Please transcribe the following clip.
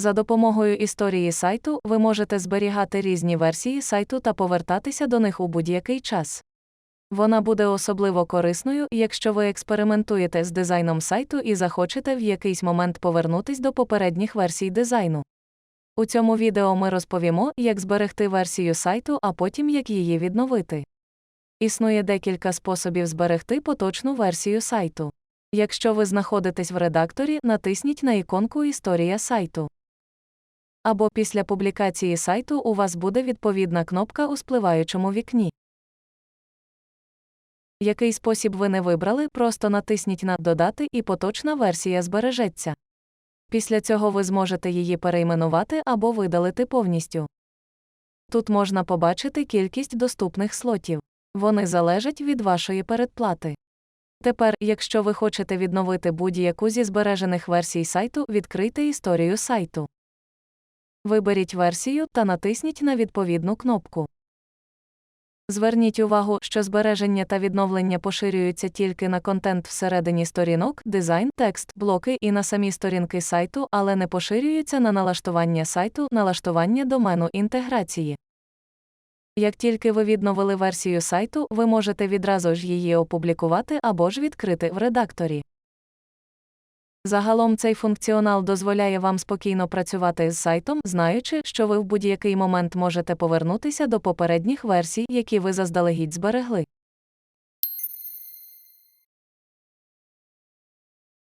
За допомогою історії сайту ви можете зберігати різні версії сайту та повертатися до них у будь-який час. Вона буде особливо корисною, якщо ви експериментуєте з дизайном сайту і захочете в якийсь момент повернутись до попередніх версій дизайну. У цьому відео ми розповімо, як зберегти версію сайту, а потім як її відновити. Існує декілька способів зберегти поточну версію сайту. Якщо ви знаходитесь в редакторі, натисніть на іконку Історія сайту. Або після публікації сайту у вас буде відповідна кнопка у спливаючому вікні. Який спосіб ви не вибрали, просто натисніть на Додати і поточна версія збережеться. Після цього ви зможете її перейменувати або видалити повністю. Тут можна побачити кількість доступних слотів. Вони залежать від вашої передплати. Тепер, якщо ви хочете відновити будь-яку зі збережених версій сайту, відкрийте історію сайту. Виберіть версію та натисніть на відповідну кнопку. Зверніть увагу, що збереження та відновлення поширюються тільки на контент всередині сторінок, дизайн, текст, блоки і на самі сторінки сайту, але не поширюються на налаштування сайту, налаштування домену інтеграції. Як тільки ви відновили версію сайту, ви можете відразу ж її опублікувати або ж відкрити в редакторі. Загалом цей функціонал дозволяє вам спокійно працювати з сайтом, знаючи, що ви в будь-який момент можете повернутися до попередніх версій, які ви заздалегідь зберегли.